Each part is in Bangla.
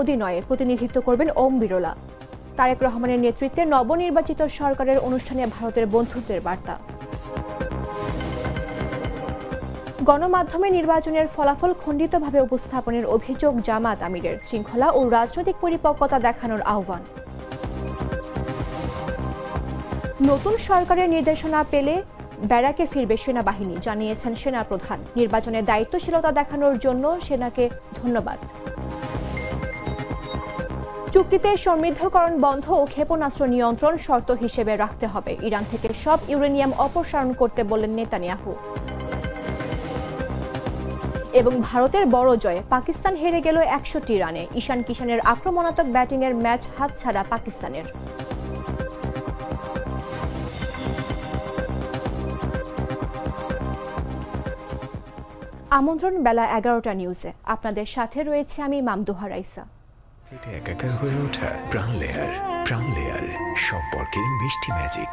অধিনয়ে প্রতিনিধিত্ব করবেন ওম বিরলা তারেক রহমানের নেতৃত্বে নবনির্বাচিত সরকারের অনুষ্ঠানে ভারতের বন্ধুত্বের বার্তা। গণমাধ্যমে নির্বাচনের ফলাফল খণ্ডিতভাবে উপস্থাপনের অভিযোগ জামাত আমিরের শৃঙ্খলা ও রাজনৈতিক পরিপক্কতা দেখানোর আহ্বান। নতুন সরকারের নির্দেশনা পেলে ব্যারাকে ফিরবে সেনাবাহিনী, জানিয়েছেন সেনাপ্রধান। নির্বাচনে দায়িত্বশীলতা দেখানোর জন্য সেনাকে ধন্যবাদ। চুক্তিতে সমৃদ্ধকরণ বন্ধ ও ক্ষেপণাস্ত্র নিয়ন্ত্রণ শর্ত হিসেবে রাখতে হবে। ইরান থেকে সব ইউরেনিয়াম অপসারণ করতে বললেন নেতানিয়াহু। এবং ভারতের বড় জয়ে পাকিস্তান হেরে গেল একষট্টি রানে। ঈশান কিষানের আক্রমণাত্মক ব্যাটিংয়ের ম্যাচ হাতছাড়া পাকিস্তানের। আমন্ত্রণ বেলা এগারোটা নিউজে। আপনাদের সাথে রয়েছে আমি মামদোহা রাইসা। এটা একাকার হয়ে ওঠা। প্রাণ লেয়ার প্রাণ লেয়ার সম্পর্কের মিষ্টি ম্যাজিক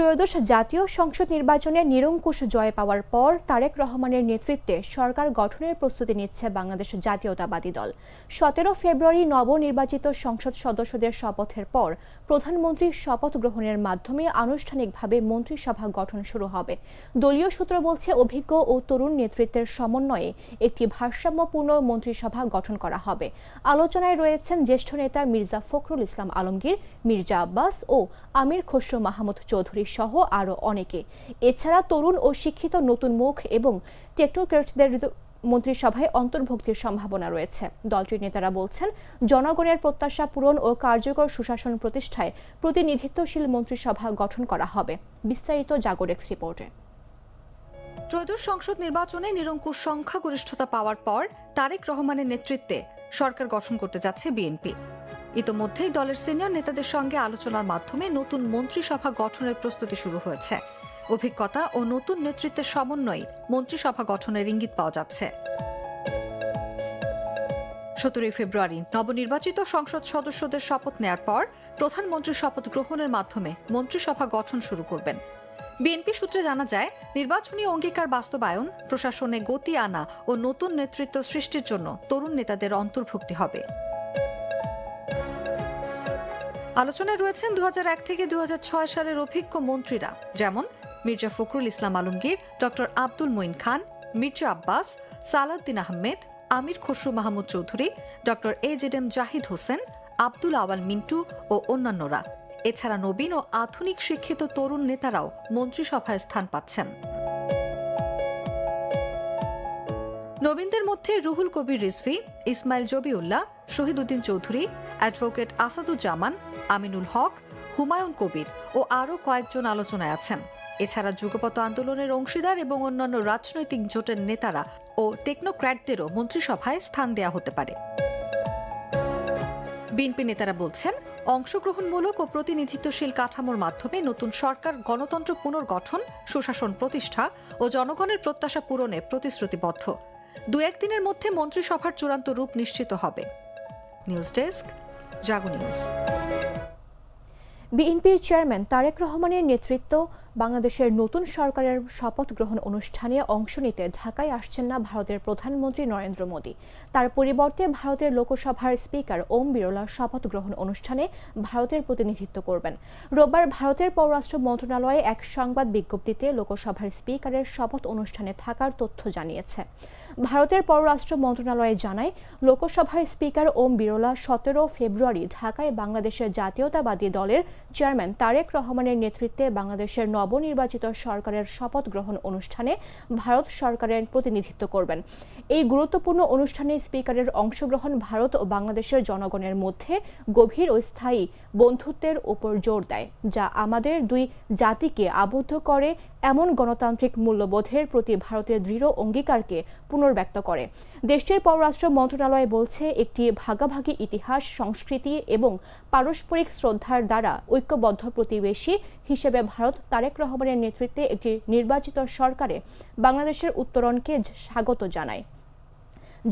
ত্রয়োদশ জাতীয় সংসদ নির্বাচনে নিরঙ্কুশ জয় পাওয়ার পর তারেক রহমানের নেতৃত্বে সরকার গঠনের প্রস্তুতি নিচ্ছে বাংলাদেশ জাতীয়তাবাদী দল। সতেরো ফেব্রুয়ারি নবনির্বাচিত সংসদ সদস্যদের শপথের পর প্রধানমন্ত্রী শপথ গ্রহণের মাধ্যমে আনুষ্ঠানিকভাবে মন্ত্রিসভা গঠন শুরু হবে। দলীয় সূত্র বলছে, অভিজ্ঞ ও তরুণ নেতৃত্বের সমন্বয়ে একটি ভারসাম্যপূর্ণ মন্ত্রিসভা গঠন করা হবে। আলোচনায় রয়েছেন জ্যেষ্ঠ নেতা মির্জা ফখরুল ইসলাম আলমগীর, মির্জা আব্বাস ও আমির খসরু মাহমুদ চৌধুরী সহ আরও অনেকে। এছাড়া তরুণ ও শিক্ষিত নতুন মুখ এবং টেকনোক্রেটদের মন্ত্রিসভায় অন্তর্ভুক্তির সম্ভাবনা রয়েছে। দলটির নেতারা বলছেন, জনগণের প্রত্যাশা পূরণ ও কার্যকর সুশাসন প্রতিষ্ঠায় প্রতিনিধিত্বশীল মন্ত্রিসভা গঠন করা হবে। বিস্তারিত জাগরেক্স রিপোর্টে। ত্রয়োদশ সংসদ নির্বাচনে নিরঙ্কুশ সংখ্যাগরিষ্ঠতা পাওয়ার পর তারেক রহমানের নেতৃত্বে সরকার গঠন করতে যাচ্ছে বিএনপি। ইতোমধ্যেই দলের সিনিয়র নেতাদের সঙ্গে আলোচনার মাধ্যমে নতুন মন্ত্রিসভা গঠনের প্রস্তুতি শুরু হয়েছে। অভিজ্ঞতা ও নতুন নেতৃত্বের সমন্বয়ে মন্ত্রিসভা গঠনের ইঙ্গিত পাওয়া যাচ্ছে। সতেরোই ফেব্রুয়ারি নবনির্বাচিত সংসদ সদস্যদের শপথ নেয়ার পর প্রধানমন্ত্রী শপথ গ্রহণের মাধ্যমে মন্ত্রিসভা গঠন শুরু করবেন। বিএনপি সূত্রে জানা যায়, নির্বাচনী অঙ্গীকার বাস্তবায়ন, প্রশাসনে গতি আনা ও নতুন নেতৃত্ব সৃষ্টির জন্য তরুণ নেতাদের অন্তর্ভুক্তি হবে। আলোচনায় রয়েছেন দু হাজার এক থেকে দু হাজার ছয় সালের অভিজ্ঞ মন্ত্রীরা, যেমন Mirza Fakhrul Islam Alamgir, doctor Abdul Moyeen Khan, Mirza Abbas, Salahuddin Ahmed, Amir Khasru Mahmud Chowdhury, doctor A Z M Zahid Hossain, Abdul Awal Mintu ও অন্যান্যরা। এছাড়া নবীন ও আধুনিক শিক্ষিত তরুণ নেতারাও মন্ত্রিসভায় স্থান পাচ্ছেন। নবীনদের মধ্যে রুহুল কবির রিজভি, ইসমাইল জবিউল্লাহ, শহীদুদ্দিন চৌধুরী, অ্যাডভোকেট আসাদুজ্জামান, আমিনুল হক, হুমায়ুন কবির ও আরও কয়েকজন আলোচনায় আছেন। এছাড়া যুগপত আন্দোলনের অংশীদার এবং অন্যান্য রাজনৈতিক জোটের নেতারা ও টেকনোক্র্যাটদেরও মন্ত্রিসভায় স্থান দেয়া হতে পারে। বিএনপি নেতারা বলছেন অংশগ্রহণমূলক ও প্রতিনিধিত্বশীল কাঠামোর মাধ্যমে নতুন সরকার, গণতন্ত্র পুনর্গঠন, সুশাসন প্রতিষ্ঠা ও জনগণের প্রত্যাশা পূরণে প্রতিশ্রুতিবদ্ধ। দু একদিনের মধ্যে মন্ত্রিসভার চূড়ান্ত রূপ নিশ্চিত হবে। News desk, Jago news. বিএনপির চেয়ারম্যান তারেক রহমানের নেতৃত্ব বাংলাদেশের নতুন সরকারের শপথ গ্রহণ অনুষ্ঠানে অংশ নিতে ঢাকায় আসছেন না ভারতের প্রধানমন্ত্রী নরেন্দ্র মোদী। তার পরিবর্তে ভারতের লোকসভার স্পিকার ওম বিরলা শপথ গ্রহণ অনুষ্ঠানে ভারতের প্রতিনিধিত্ব করবেন। রোববার ভারতের পররাষ্ট্র মন্ত্রণালয়ে এক সংবাদ বিজ্ঞপ্তিতে লোকসভার স্পিকারের শপথ অনুষ্ঠানে থাকার তথ্য জানিয়েছে। ভারতের পররাষ্ট্র মন্ত্রণালয় জানায়, লোকসভার স্পিকার ওম বিরলা সতেরো ফেব্রুয়ারি ঢাকায় বাংলাদেশের জাতীয়তাবাদী দলের চেয়ারম্যান তারেক রহমানের নেতৃত্বে বাংলাদেশের নবনির্বাচিত সরকারের শপথ গ্রহণ অনুষ্ঠানে ভারত সরকারের প্রতিনিধিত্ব করবেন। এই গুরুত্বপূর্ণ অনুষ্ঠানে স্পিকারের অংশগ্রহণ ভারত ও বাংলাদেশের জনগণের মধ্যে গভীর ও স্থায়ী বন্ধুত্বের উপর জোর দেয়, যা আমাদের দুই জাতিকে আবদ্ধ করে, এমন গণতান্ত্রিক মূল্যবোধের প্রতি ভারতের দৃঢ় অঙ্গীকারকে পুনর্ব্যক্ত করে। দেশটির পররাষ্ট্র মন্ত্রণালয় বলছে, একটি ভাগাভাগি ইতিহাস, সংস্কৃতি এবং পারস্পরিক শ্রদ্ধার দ্বারা ঐক্যবদ্ধ প্রতিবেশী হিসেবে ভারত তারেক রহমানের নেতৃত্বে একটি নির্বাচিত সরকারে বাংলাদেশের উত্তরণকে স্বাগত জানায়।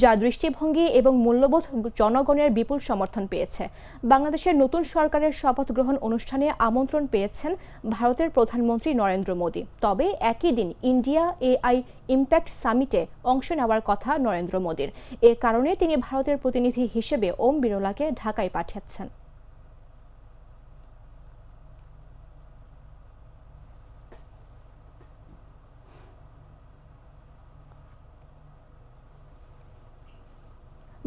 যা দৃষ্টিভঙ্গি এবং মূল্যবোধ জনগণের বিপুল সমর্থন পেয়েছে। বাংলাদেশের নতুন সরকারের শপথ গ্রহণ অনুষ্ঠানে আমন্ত্রণ পেয়েছেন ভারতের প্রধানমন্ত্রী নরেন্দ্র মোদী। তবে একই দিন ইন্ডিয়া এআই ইম্প্যাক্ট সামিটে অংশ নেওয়ার কথা নরেন্দ্র মোদীর। এ কারণে তিনি ভারতের প্রতিনিধি হিসেবে ওম বিরলাকে ঢাকায় পাঠাচ্ছেন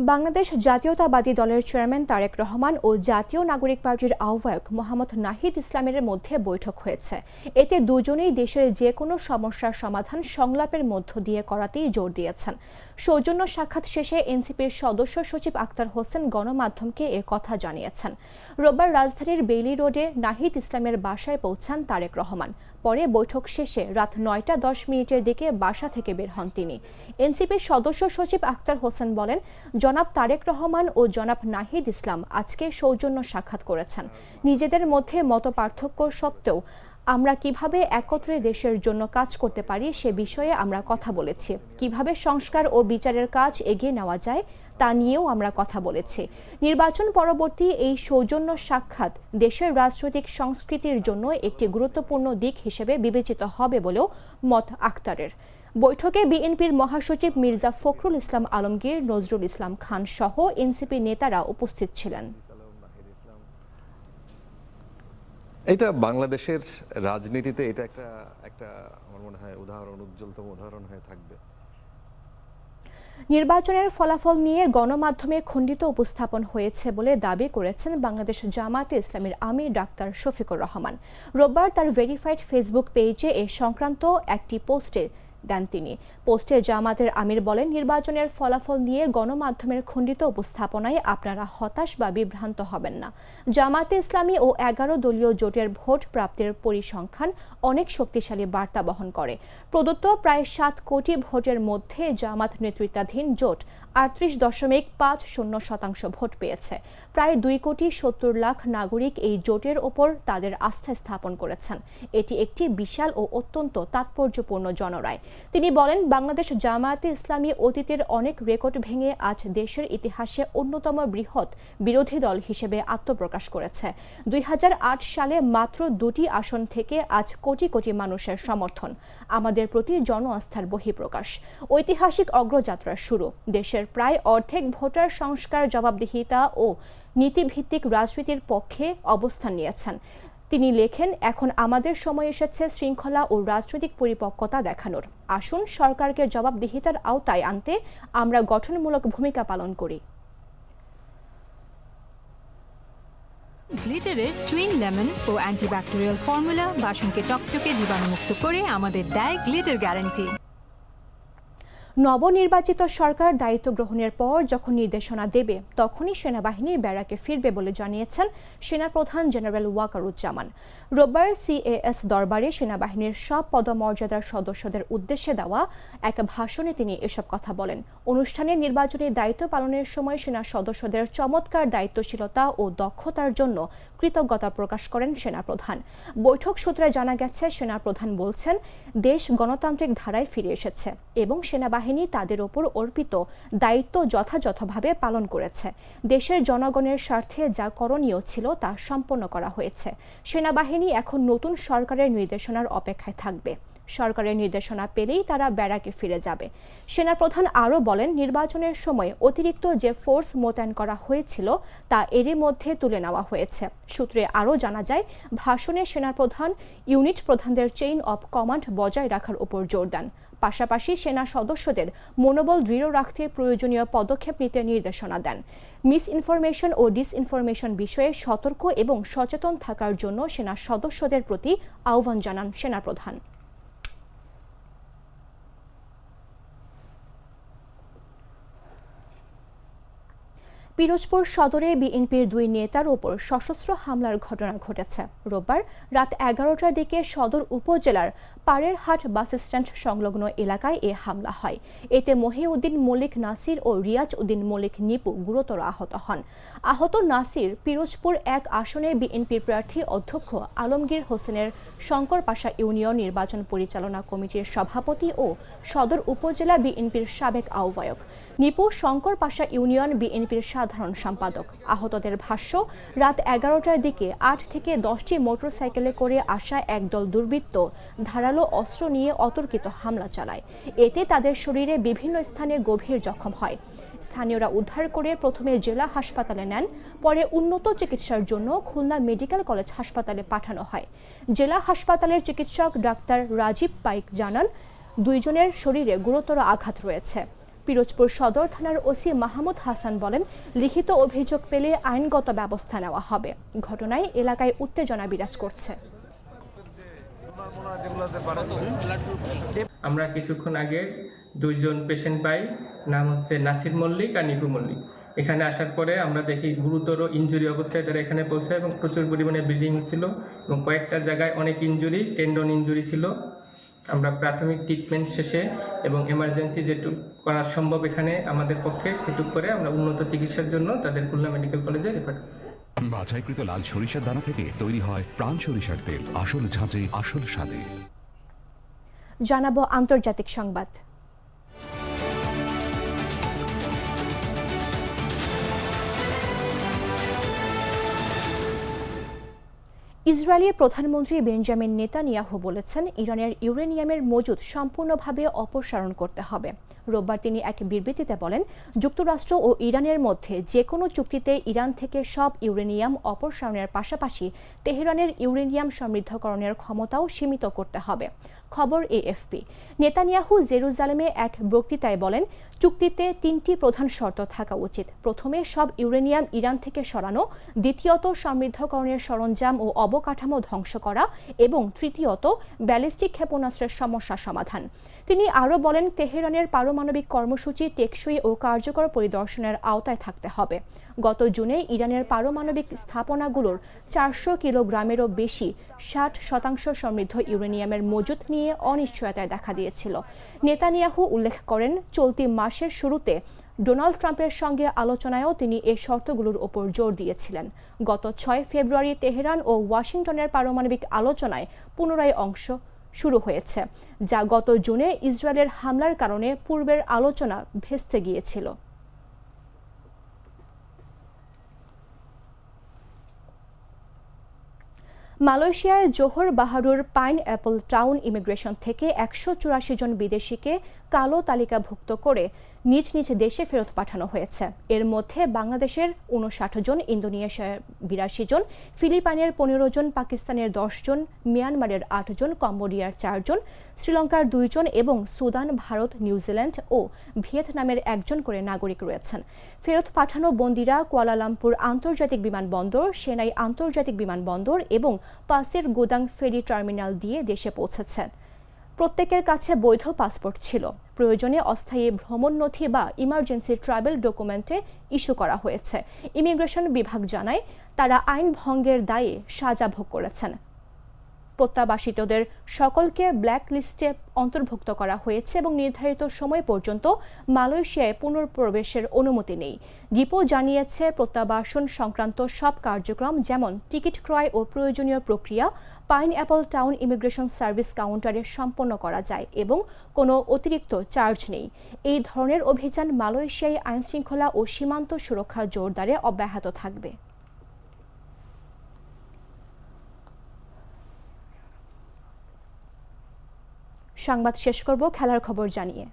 বাংলাদেশ জাতীয়তাবাদী দলের চেয়ারম্যান তারেক রহমান ও জাতীয় নাগরিক পার্টির আহ্বায়ক মোহাম্মদ নাহিদ ইসলামের মধ্যে বৈঠক হয়েছে। এতে দুজনেই দেশের যে কোনো সমস্যার সমাধান সংলাপের মধ্য দিয়ে করাতেই জোর দিয়েছেন। সৌজন্য সাক্ষাৎ শেষে এনসিপির সদস্য সচিব আক্তার হোসেন গণমাধ্যমকে এ কথা জানিয়েছেন। রোববার রাজধানীর বেইলি রোডে নাহিদ ইসলামের বাসায় পৌঁছান তারেক রহমান। পরে বৈঠক শেষে রাত নয়টা দশ মিনিটের দিকে বাসা থেকে বের হন তিনি। এনসিপির সদস্য সচিব আক্তার হোসেন বলেন, জনাব তারেক রহমান ও জনাব নাহিদ ইসলাম আজকে সৌজন্য সাক্ষাৎ করেছেন। নিজেদের মধ্যে মত পার্থক্য সত্ত্বেও আমরা কীভাবে একত্রে দেশের জন্য কাজ করতে পারি সে বিষয়ে আমরা কথা বলেছি। কীভাবে সংস্কার ও বিচারের কাজ এগিয়ে নেওয়া যায় তা নিয়েও আমরা কথা বলেছি। নির্বাচন পরবর্তী এই সৌজন্য সাক্ষাৎ দেশের রাজনৈতিক সংস্কৃতির জন্য একটি গুরুত্বপূর্ণ দিক হিসেবে বিবেচিত হবে বলেও মত আক্তারের। বৈঠকে বিএনপির মহাসচিব মির্জা ফখরুল ইসলাম আলমগীর, নজরুল ইসলাম খান সহ এনসিপি নেতারা উপস্থিত ছিলেন। এটা বাংলাদেশের রাজনীতিতে এটা একটা একটা আমার মনে হয় উদাহরণ, উজ্জ্বলতম উদাহরণ হয়ে থাকবে। নির্বাচনের ফলাফল নিয়ে গণমাধ্যমে খণ্ডিত উপস্থাপন হয়েছে বলে দাবি করেছেন বাংলাদেশ জামাতে ইসলামের আমির ডাক্তার শফিকুর রহমান। রোববার তার ভেরিফাইড ফেসবুক পেজে এ সংক্রান্ত একটি পোস্টে দেন তিনি। পোস্টে জামাতের আমির বলেন, নির্বাচনের ফলাফল নিয়ে গণমাধ্যমের খণ্ডিত উপস্থাপনায় আপনারা হতাশ বা বিভ্রান্ত হবেন না। জামাতে ইসলামী ও এগারো দলীয় জোটের ভোট প্রাপ্তির পরিসংখ্যান অনেক শক্তিশালী বার্তা বহন করে। প্রদত্ত প্রায় সাত কোটি ভোটের মধ্যে জামাত নেতৃত্বাধীন জোট আটত্রিশ দশমিক পাঁচ শূন্য শতাংশ ভোট পেয়েছে। প্রায় দুই কোটি সত্তর লাখ নাগরিক এই জোটের ওপর তাদের আস্থা স্থাপন করেছেন। এটি একটি বিশাল ও অত্যন্ত তাৎপর্যপূর্ণ জনরায়। তিনি বলেন, বাংলাদেশ জামায়াতে ইসলামী অতীতের অনেক রেকর্ড ভেঙে আজ দেশের ইতিহাসে অন্যতম বৃহৎ বিরোধী দল হিসেবে আত্মপ্রকাশ করেছে। দুই সালে মাত্র দুটি আসন থেকে আজ কোটি কোটি মানুষের সমর্থন। আমাদের প্রতি জন আস্থার বহিঃপ্রকাশ। ঐতিহাসিক অগ্রযাত্রার শুরু। দেশের প্রায় অর্ধেক ভোটার সংস্কার জবাবদিহিতা ও নীতিভিত্তিক রাজনীতির পক্ষে অবস্থান নিয়েছেন। তিনি লেখেন, এখন আমাদের সময় এসেছে শৃঙ্খলা ও রাজনৈতিক পরিপক্কতা দেখানোর। আসুন সরকারকে জবাবদিহিতার আওতায় আনতে আমরা গঠনমূলক ভূমিকা পালন করি। গ্লিটারের টুইন লেমন ও অ্যান্টিব্যাকটেরিয়াল ফর্মুলা বাসনকে চকচকে জীবাণুমুক্ত করে আমাদের দেয় গ্লিটার গ্যারান্টি। নবনির্বাচিত সরকার দায়িত্ব গ্রহণের পর যখন নির্দেশনা দেবে, তখনই সেনাবাহিনী ব্যারাকে ফিরবে বলে জানিয়েছেন সেনাপ্রধান জেনারেল ওয়াকারুজ্জামান। রোববার সিএএস দরবারে সেনাবাহিনীর সব পদমর্যাদার সদস্যদের উদ্দেশ্যে দেওয়া এক ভাষণে তিনি এসব কথা বলেন। অনুষ্ঠানে নির্বাচনী দায়িত্ব পালনের সময় সেনা সদস্যদের চমৎকার দায়িত্বশীলতা ও দক্ষতার জন্য কৃতজ্ঞতা প্রকাশ করেন সেনাপ্রধান। বৈঠক সূত্রে জানা গেছে, সেনাপ্রধান বলছেন, দেশ গণতান্ত্রিক ধারায় ফিরে এসেছে এবং সেনাবাহিনী তাদের ওপর অর্পিত দায়িত্ব যথাযথভাবে পালন করেছে। দেশের জনগণের স্বার্থে যা করণীয় ছিল তা সম্পন্ন করা হয়েছে। সেনাবাহিনী এখন নতুন সরকারের নির্দেশনার অপেক্ষায় থাকবে। সরকারের নির্দেশনা পেলেই তারা ব্যারাকে ফিরে যাবে। সেনাপ্রধান আরও বলেন, নির্বাচনের সময় অতিরিক্ত যে ফোর্স মোতায়েন করা হয়েছিল তা এরই মধ্যে তুলে নেওয়া হয়েছে। সূত্রে আরও জানা যায়, ভাষণে সেনাপ্রধান ইউনিট প্রধানদের চেইন অব কমান্ড বজায় রাখার উপর জোর দেন। পাশাপাশি সেনা সদস্যদের মনোবল দৃঢ় রাখতে প্রয়োজনীয় পদক্ষেপ নিতে নির্দেশনা দেন। মিস ইনফরমেশন ও ডিসইনফরমেশন বিষয়ে সতর্ক এবং সচেতন থাকার জন্য সেনা সদস্যদের প্রতি আহ্বান জানান সেনাপ্রধান। পিরোজপুর সদরে বিএনপির দুই নেতার ওপর সশস্ত্র হামলার ঘটনা ঘটেছে। রোববার রাত এগারোটার দিকে সদর উপজেলার পাড়ের হাট বাস স্ট্যান্ড সংলগ্ন এলাকায় এ হামলা হয়। এতে মহিউদ্দিন মল্লিক নাসির ও রিয়াজ উদ্দিন মল্লিক নিপু গুরুতর আহত হন। আহত নাসির পিরোজপুর এক আসনে বিএনপির প্রার্থী অধ্যক্ষ আলমগীর হোসেনের শঙ্করপাশা ইউনিয়ন নির্বাচন পরিচালনা কমিটির সভাপতি ও সদর উপজেলা বিএনপির সাবেক আহ্বায়ক। নিপু শঙ্কর পাশা ইউনিয়ন বিএনপির সাধারণ সম্পাদক। আহতদের ভাষ্য, রাত এগারোটার দিকে আট থেকে দশটি মোটরসাইকেলে করে আসা একদল দুর্বৃত্ত ধারালো অস্ত্র নিয়ে অতর্কিত হামলা চালায়। এতে তাদের শরীরে বিভিন্ন স্থানে গভীর জখম হয়। স্থানীয়রা উদ্ধার করে প্রথমে জেলা হাসপাতালে নেন, পরে উন্নত চিকিৎসার জন্য খুলনা মেডিকেল কলেজ হাসপাতালে পাঠানো হয়। জেলা হাসপাতালের চিকিৎসক ডাক্তার রাজীব পাইক জানান, দুইজনের শরীরে গুরুতর আঘাত রয়েছে। পিরোজপুর সদর থানার ওসি মাহমুদ হাসান বলেন, লিখিত অভিযোগ পেলে আইনগত ব্যবস্থা নেওয়া হবে। ঘটনায় এলাকায় উত্তেজনা বিরাজ করছে। আমরা কিছুক্ষণ আগে দুইজন পেশেন্ট পাই, নাম হচ্ছে নাসির মল্লিক আর নিপু মল্লিক। এখানে আসার পরে আমরা দেখি গুরুতর ইনজুরি অবস্থায় তারা এখানে পৌঁছায় এবং প্রচুর পরিমাণে ব্লিডিং ছিল এবং কয়েকটা জায়গায় অনেক ইনজুরি টেন্ডন ইনজুরি ছিল। আমরা প্রাথমিক ট্রিটমেন্ট শেষে এবং এমার্জেন্সি যেটুক করা সম্ভব এখানে আমাদের পক্ষে সেটুক করে আমরা উন্নত চিকিৎসার জন্য তাদের খুলনা মেডিকেল কলেজে রেফার বাছাইকৃত লাল সরিষার দানা থেকে তৈরি হয় প্রাণ সরিষার তেল। আসল ঝাঁচে আসল স্বাদে। জানাব আন্তর্জাতিক সংবাদ। ইসরায়েলের প্রধানমন্ত্রী বেঞ্জামিন নেতানিয়াহু বলেছেন ইরানের ইউরেনিয়ামের মজুদ সম্পূর্ণভাবে অপসারণ করতে হবে। রোববার তিনি এক বিবৃতিতে বলেন, যুক্তরাষ্ট্র ও ইরানের মধ্যে যে কোনো চুক্তিতে ইরান থেকে সব ইউরেনিয়াম অপসারণের পাশাপাশি তেহরানের ইউরেনিয়াম সমৃদ্ধকরণের ক্ষমতাও সীমিত করতে হবে। খবর এএফপি। নেতানিয়াহু জেরুজালেমে এক বক্তৃতায় বলেন, চুক্তিতে তিনটি প্রধান শর্ত থাকা উচিত। প্রথমে, সব ইউরেনিয়াম ইরান থেকে সরানো, দ্বিতীয়ত, সমৃদ্ধকরণের সরঞ্জাম ও অবকাঠামো ধ্বংস করা, এবং তৃতীয়ত, ব্যালিস্টিক ক্ষেপণাস্ত্রের সমস্যা সমাধান। তিনি আরও বলেন, তেহরানের পারমাণবিক কর্মসূচি টেকসই ও কার্যকর পরিদর্শনের আওতায় থাকতে হবে। গত জুনে ইরানের পারমাণবিক স্থাপনাগুলোর চারশো কিলোগ্রামেরও বেশি, ষাট শতাংশ সমৃদ্ধ ইউরেনিয়ামের মজুত নিয়ে অনিশ্চয়তায় দেখা দিয়েছিল। নেতানিয়াহু উল্লেখ করেন, চলতি মাসের শুরুতে ডোনাল্ড ট্রাম্পের সঙ্গে আলোচনায়ও তিনি এই শর্তগুলোর ওপর জোর দিয়েছিলেন। গত ছয় ফেব্রুয়ারি তেহরান ও ওয়াশিংটনের পারমাণবিক আলোচনায় পুনরায় অংশ শুরু হয়েছে, যা গত জুনে ইসরায়েলের হামলার কারণে পূর্বের আলোচনা ভেস্তে গিয়েছিল। মালয়েশিয়ায় জোহর বাহারুর পাইন অ্যাপল টাউন ইমিগ্রেশন থেকে একশো চুরাশি জন বিদেশিকে কালো তালিকাভুক্ত করে নিজ নিজ দেশে ফেরত পাঠানো হয়েছে। এর মধ্যে বাংলাদেশের উনষাট জন, ইন্দোনেশিয়ার বিরাশি জন, ফিলিপাইনের পনেরো জন, পাকিস্তানের দশ জন, মিয়ানমারের আট জন, কম্বোডিয়ার চারজন শ্রীলঙ্কার দুইজন এবং সুদান, ভারত নিউজিল্যান্ড ও ভিয়েতনামের একজন করে নাগরিক রয়েছেন। ফেরত পাঠানো বন্দিরা কুয়ালালামপুর আন্তর্জাতিক বিমানবন্দর সেনাই আন্তর্জাতিক বিমানবন্দর এবং পাসের গোদাং ফেরি টার্মিনাল দিয়ে দেশে পৌঁছেছেন প্রত্যেকের কাছে বৈধ পাসপোর্ট ছিল। প্রয়োজনে অস্থায়ী ভ্রমণ নথি বা ইমার্জেন্সি ট্রাভেল ডকুমেন্টে ইস্যু করা হয়েছে। ইমিগ্রেশন বিভাগ জানায়, তারা আইন ভঙ্গের দায়ে সাজা ভোগ করেছেন। প্রত্যাবাসিতদের সকলকে ব্ল্যাক লিস্টে অন্তর্ভুক্ত করা হয়েছে এবং নির্ধারিত সময় পর্যন্ত মালয়েশিয়ায় পুনর্প্রবেশের অনুমতি নেই। ডিপো জানিয়েছে, প্রত্যাবাসন সংক্রান্ত সব কার্যক্রম, যেমন টিকিট ক্রয় ও প্রয়োজনীয় প্রক্রিয়া pine apple town immigration service কাউন্টারে সম্পন্ন করা যায় এবং কোনো অতিরিক্ত চার্জ নেই। এই ধরনের অভিযান মালয়েশিয়ায় আইনশৃঙ্খলা ও সীমান্ত সুরক্ষা জোরদারে অব্যাহত থাকবে। সংবাদ শেষ করব, খেলার খবর জানিয়ে।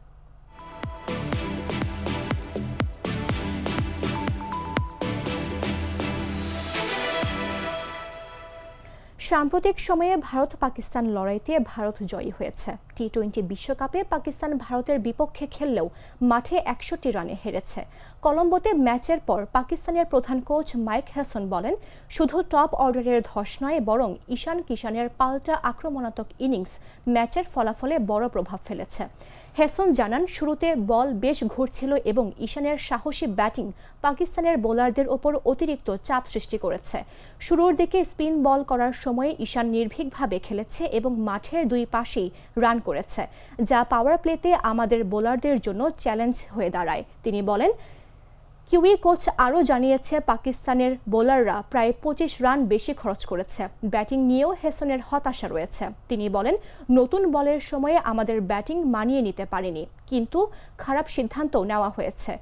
সাম্প্রতিক সময়ে ভারত পাকিস্তান লড়াইতে ভারত জয়ী হয়েছে। টি টোয়েন্টি বিশ্বকাপে পাকিস্তান ভারতের বিপক্ষে খেললেও মাঠে একষট্টি রানে হেরেছে। কলম্বোতে ম্যাচের পর পাকিস্তানের প্রধান কোচ মাইক হ্যাসন বলেন, শুধু টপ অর্ডারের ধস নয়, বরং ঈশান কিষানের পাল্টা আক্রমণাত্মক ইনিংস ম্যাচের ফলাফলে বড় প্রভাব ফেলেছে। হেসন জানান, শুরুতে বল বেশ ঘুরছিল এবং ঈশানের সাহসী ব্যাটিং পাকিস্তানের বোলারদের ওপর অতিরিক্ত চাপ সৃষ্টি করেছে। শুরুর দিকে স্পিন বল করার সময়ে ঈশান নির্ভীকভাবে খেলেছে এবং মাঠের দুই পাশেই রান করেছে, যা পাওয়ার প্লেতে আমাদের বোলারদের জন্য চ্যালেঞ্জ হয়ে দাঁড়ায়। তিনি বলেন কিউই কোচ আরও জানিয়েছে, পাকিস্তানের বোলাররা প্রায় পঁচিশ রান বেশি খরচ করেছে। ব্যাটিং নিয়েও হেসনের হতাশা রয়েছে। তিনি বলেন, নতুন বলের সময়ে আমাদের ব্যাটিং মানিয়ে নিতে পারেনি, কিন্তু খারাপ সিদ্ধান্ত নেওয়া হয়েছে।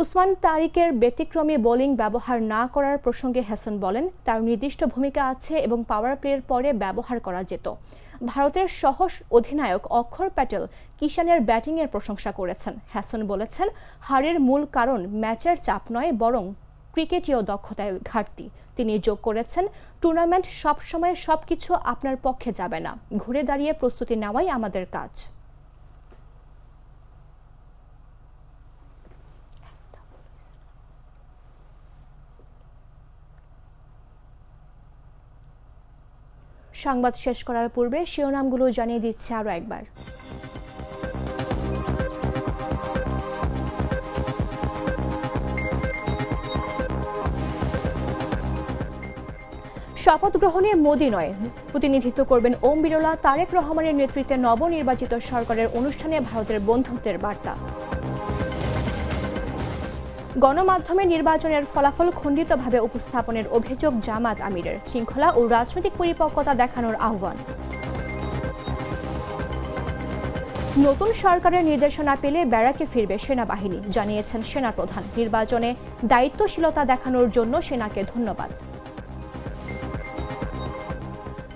উসমান তারিকের ব্যতিক্রমী বোলিং ব্যবহার না করার প্রসঙ্গে হাসান বলেন, তার নির্দিষ্ট ভূমিকা আছে এবং পাওয়ার প্লের পরে ব্যবহার করা যেত। ভারতের সহস অধিনায়ক অক্ষর প্যাটেল কিষানের ব্যাটিংয়ের প্রশংসা করেছেন। হ্যাসন বলেছেন, হারের মূল কারণ ম্যাচের চাপ নয়, বরং ক্রিকেটীয় দক্ষতায় ঘাটতি। তিনি যোগ করেছেন, টুর্নামেন্ট সবসময় সবকিছু আপনার পক্ষে যাবে না। ঘুরে দাঁড়িয়ে প্রস্তুতি নেওয়াই আমাদের কাজ। সংবাদ শেষ করার পূর্বে শিরোনামগুলো জানিয়ে দিচ্ছে আরও একবার। শপথ গ্রহণে মোদি নয়, প্রতিনিধিত্ব করবেন ওম বিরলা তারেক রহমানের নেতৃত্বে নবনির্বাচিত সরকারের অনুষ্ঠানে ভারতের বন্ধুত্বের বার্তা। গণমাধ্যমে নির্বাচনের ফলাফল খণ্ডিতভাবে উপস্থাপনের অভিযোগ জামাত আমিরের। শৃঙ্খলা ও রাজনৈতিক পরিপক্কতা দেখানোর আহ্বান। নতুন সরকারের নির্দেশনা পেলে ব্যারাকে ফিরবে সেনাবাহিনী, জানিয়েছেন সেনাপ্রধান। নির্বাচনে দায়িত্বশীলতা দেখানোর জন্য সেনাকে ধন্যবাদ।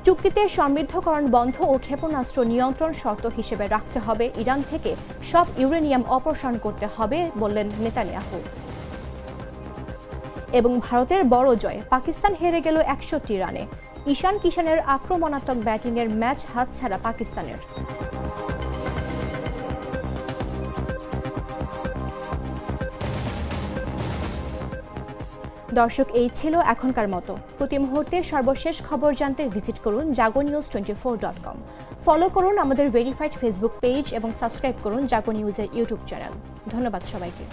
চুক্তিতে সমৃদ্ধকরণ বন্ধ ও ক্ষেপণাস্ত্র নিয়ন্ত্রণ শর্ত হিসেবে রাখতে হবে। ইরান থেকে সব ইউরেনিয়াম অপসারণ করতে হবে বললেন নেতানিয়াহু। এবং ভারতের বড় জয়। পাকিস্তান হেরে গেল একষট্টি রানে। ঈশান কিষানের আক্রমণাত্মক ব্যাটিংয়ের ম্যাচ হাতছাড়া পাকিস্তানের। দর্শক, এই ছিল এখনকার মতো। প্রতি মুহূর্তে সর্বশেষ খবর জানতে ভিজিট করুন Jago news twenty four dot com follow করুন আমাদের ভেরিফাইড ফেসবুক পেজ এবং সাবস্ক্রাইব করুন জাগো নিউজের ইউটিউব চ্যানেল ধন্যবাদ সবাইকে।